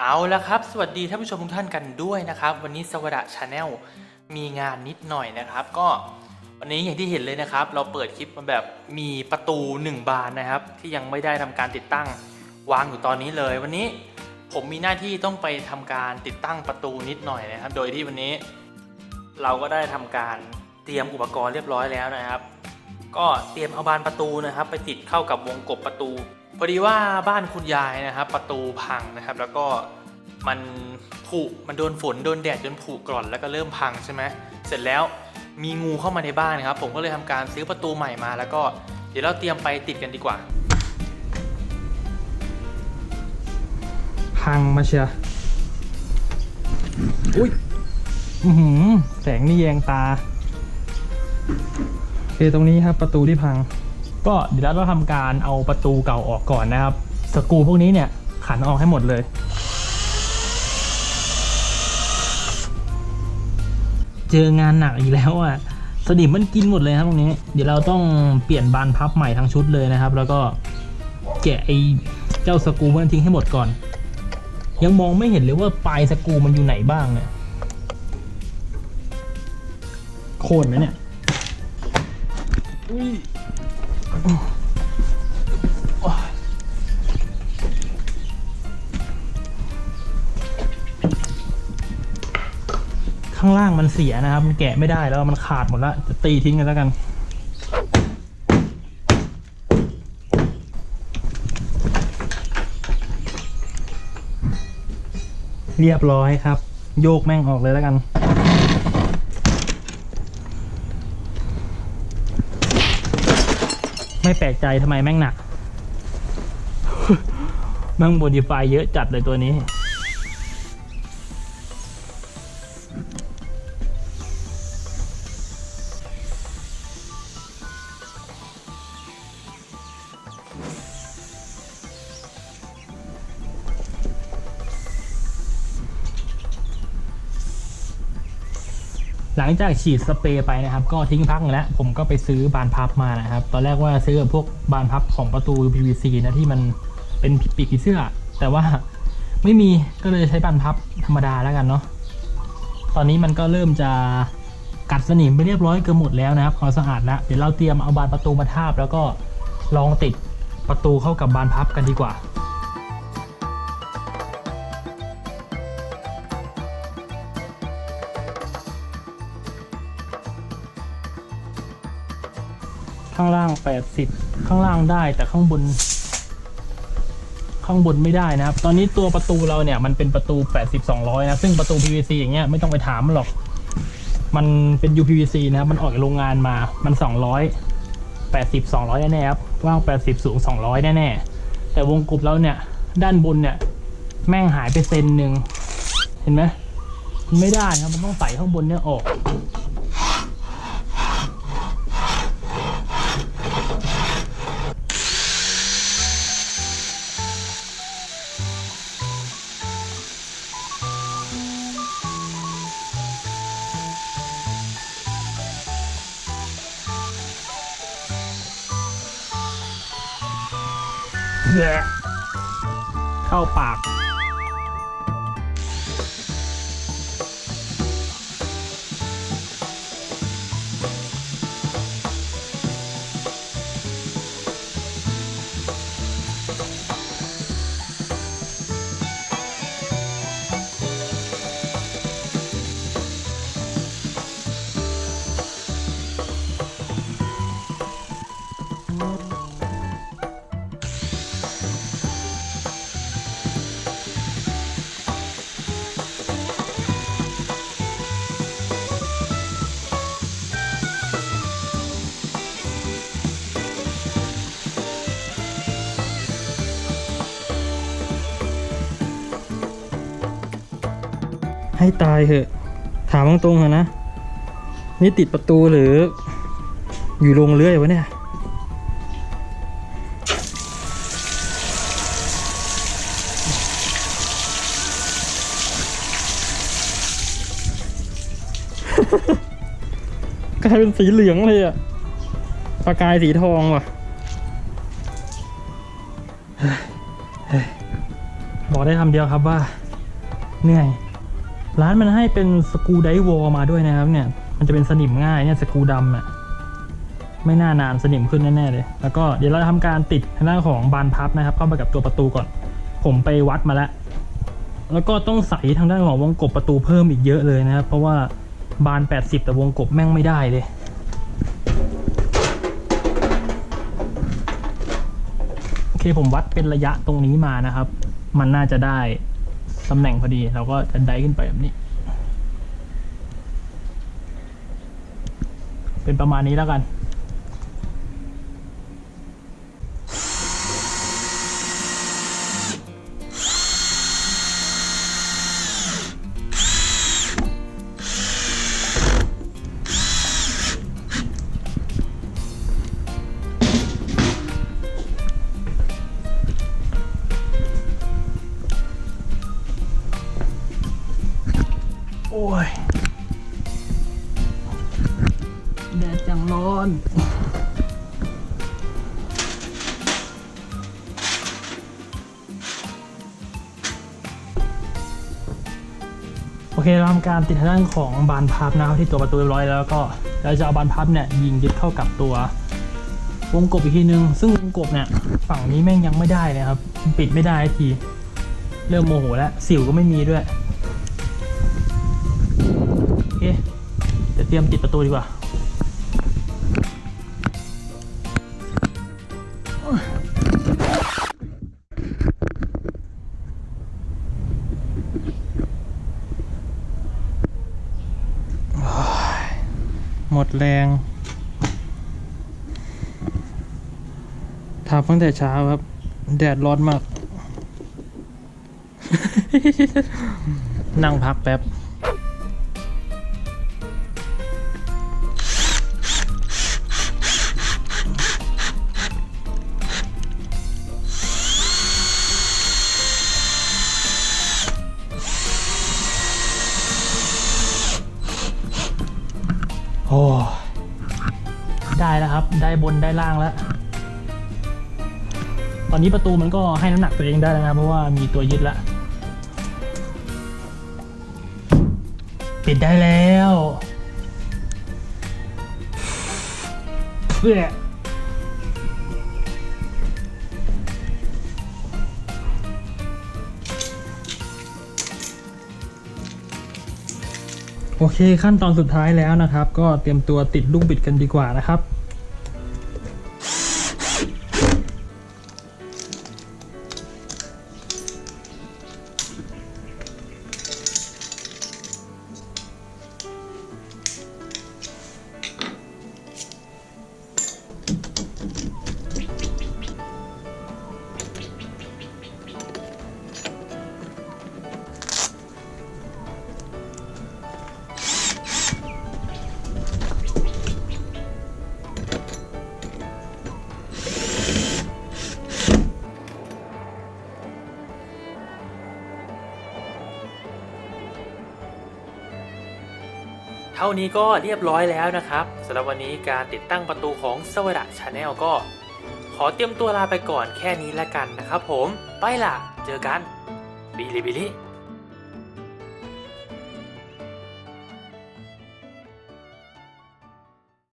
เอาละครับ สวัสดีท่านผู้ชมทุกท่านกันด้วยนะครับ วันนี้สวัสดชาแนลมีงานนิดหน่อยนะครับ ก็วันนี้อย่างที่เห็นเลยนะครับ เราเปิดคลิปมาแบบมีประตู 1 บานนะครับ ที่ยังไม่ได้ทำการติดตั้งวางอยู่ตอนนี้เลย วันนี้ผมมีหน้าที่ต้องไปทำการติดตั้งประตูนิดหน่อยนะครับ โดยที่วันนี้ เราก็ได้ทำการเตรียมอุปกรณ์เรียบร้อยแล้วนะครับ ก็เตรียมเอาบานประตูนะครับ ไปติดเข้ากับวงกบประตู พอดีว่าบ้านคุณยายนะครับ ประตูพังนะครับ แล้วก็มันผุมันโดนฝนโดนแดดจนผุกร่อนแล้วก็เริ่มพังใช่ไหมเสร็จแล้วมีงูเข้ามาในบ้านครับ ผมก็เลยทำการซื้อประตูใหม่มา แล้วก็เดี๋ยวเราเตรียมไปติดกันดีกว่า พังมาเชียอุ้ยอือแสงนี่แยงตาโอเคตรงนี้ครับประตูที่พัง ก็เดี๋ยวเราทำการเอาประตูเก่าออกก่อนนะครับ สกรูพวกนี้เนี่ยขันออกให้หมดเลย เจองานหนักอีกแล้วอะสนิมมันกินหมดเลยครับตรงนี้ เดี๋ยวเราต้องเปลี่ยนบานพับใหม่ทั้งชุดเลยนะครับ แล้วก็แกะไอ้เจ้าสกรูพวกนั้นทิ้งให้หมดก่อน ยังมองไม่เห็นเลยว่าปลายสกรูมันอยู่ไหนบ้างเนี่ยโค่นไหมเนี่ยอุ้ยโอ้ย ข้างล่างมันเสียนะครับ มันแกะไม่ได้แล้วมันขาดหมดแล้วจะตีทิ้งกันแล้วกันเรียบร้อยครับ โยกแม่งออกเลยแล้วกัน ไม่แปลกใจทำไมแม่งหนัก แม่งโมดิฟายเยอะจัดเลยตัวนี้ หลังจากฉีดสเปรย์ไปนะครับ ก็ทิ้งพักแล้วผมก็ไปซื้อบานพับมานะครับ ตอนแรกว่าซื้อพวกบานพับของประตู PVC นะที่มันเป็นปีกผีเสื้อ แต่ว่าไม่มีก็เลยใช้บานพับธรรมดาแล้วกันเนาะตอนนี้มันก็เริ่มจะกัดสนิมไปเรียบร้อยเกือบหมดแล้วนะครับความสะอาดแล้วเดี๋ยวเราเตรียมเอาบานประตูมาทาบ แล้วก็ลองติดประตูเข้ากับบานพับกันดีกว่า ข้างล่าง 80 ข้างล่างได้แต่ข้างบน ข้างบนไม่ได้นะครับ ตอนนี้ตัวประตูเราเนี่ยมันเป็นประตู 80 200 นะ ซึ่งประตู PVC อย่างเงี้ยไม่ต้องไปถามหรอก มันเป็น UPVC นะครับมันออกจากโรงงานมา มัน 200 80 200 แน่ๆครับกว้าง 80 สูง 200 แน่ๆแต่วงกลบเราเนี่ย ด้านบนเนี่ย แม่งหายไปเซนหนึ่ง เห็นไหมไม่ได้ครับ มันต้องใส่ข้างบนเนี่ยออก เข้าปาก ให้ตายเถอะ ถามตรงๆเถอนะ นี่ติดประตูหรือ อยู่โรงเรือยวะเนี่ย กลายเป็นสีเหลืองเลยอะประกายสีทองว่ะบอกได้คำเดียวครับว่าเหนื่อย ร้านมันให้เป็นสกูไดวอลมาด้วยนะครับเนี่ย มันจะเป็นสนิมง่ายเนี่ยสกูดำอะไม่น่านานสนิมขึ้นแน่ๆเลย แล้วก็เดี๋ยวเราจะทำการติดทางด้านของบานพับนะครับ เข้าไปกับตัวประตูก่อน ผมไปวัดมาแล้ว แล้วก็ต้องใส่ทางด้านของวงกบประตูเพิ่มอีกเยอะเลยนะครับ เพราะว่าบาน 80 แต่วงกบแม่งไม่ได้เลย โอเคผมวัดเป็นระยะตรงนี้มานะครับ มันน่าจะได้ ตำแหน่งพอดีเราก็จะได้ขึ้นไปแบบนี้ เป็นประมาณนี้แล้วกัน แดดจังร้อน โอเคเราทำการติดทางด้านของบานพับนะครับที่ตัวประตูเรียบร้อยแล้วก็เราจะเอาบานพับเนี่ยยิงยึดเข้ากับตัววงกบอีกทีนึง ซึ่งวงกบเนี่ยฝั่งนี้แม่งยังไม่ได้เลยครับ ปิดไม่ได้ที เริ่มโมโหแล้ว สิวก็ไม่มีด้วย โอเค เดี๋ยวเตรียมติดประตูดีกว่า หมดแรงทำตั้งแต่เช้าครับ แดดร้อนมาก นั่งพักแป๊บ โอ้ได้แล้วครับ ได้บนได้ล่างแล้ว ตอนนี้ประตูมันก็ให้น้ำหนักตัวเองได้แล้วนะ เพราะว่ามีตัวยึดละ ปิดได้แล้วเพื่อ โอเคขั้นตอนสุดท้ายแล้วนะครับ ก็เตรียมตัวติดลูกบิดกันดีกว่านะครับานี้ก็เรียบร้อยแล้วนะครับสำหรับวันนี้การติดตั้งประตูของสวัสดิ์ชาแนลก็ ขอเตรียมตัวลาไปก่อนแค่นี้แล้วกันนะครับผม ไปล่ะ เจอกันบิลิบิลิ